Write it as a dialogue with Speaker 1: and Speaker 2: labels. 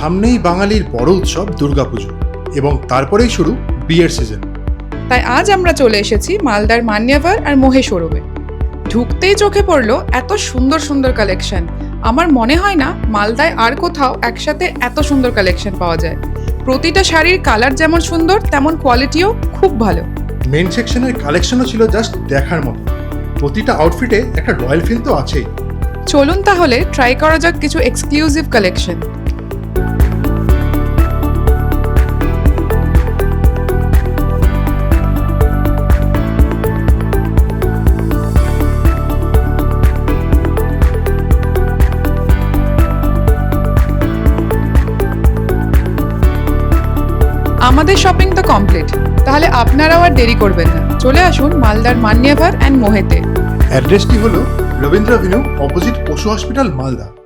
Speaker 1: সামনেই বাঙালির বড় উৎসব দুর্গাপুজো এবং তারপরেই শুরু বিয়ের সিজন
Speaker 2: তাই আজ আমরা চলে এসেছি মালদার মান্যাভার আর মহে শোরুমে ঢুকতেই চোখে পড়ল এত সুন্দর সুন্দর কালেকশন আমার মনে হয় না মালদায় আর কোথাও একসাথে এত সুন্দর কালেকশন পাওয়া যায়। প্রতিটা শাড়ির কালার যেমন সুন্দর তেমন কোয়ালিটিও খুব ভালো।
Speaker 1: মেন সেকশনের কালেকশনও ছিল জাস্ট দেখার মতো। প্রতিটা আউটফিটে একটা রয়্যাল ফিল তো আছেই।
Speaker 2: চলুন তাহলে ট্রাই করা যাক কিছু এক্সক্লুসিভ কালেকশন আমাদের শপিং তো কমপ্লিট তাহলে আপনারাও আর দেরি করবেন না। চলে আসুন মালদার মান্যাভার অ্যান্ড মোহেতে
Speaker 1: অ্যাড্রেসটি হলো রবীন্দ্র অপোজিট পশু হসপিটাল মালদা।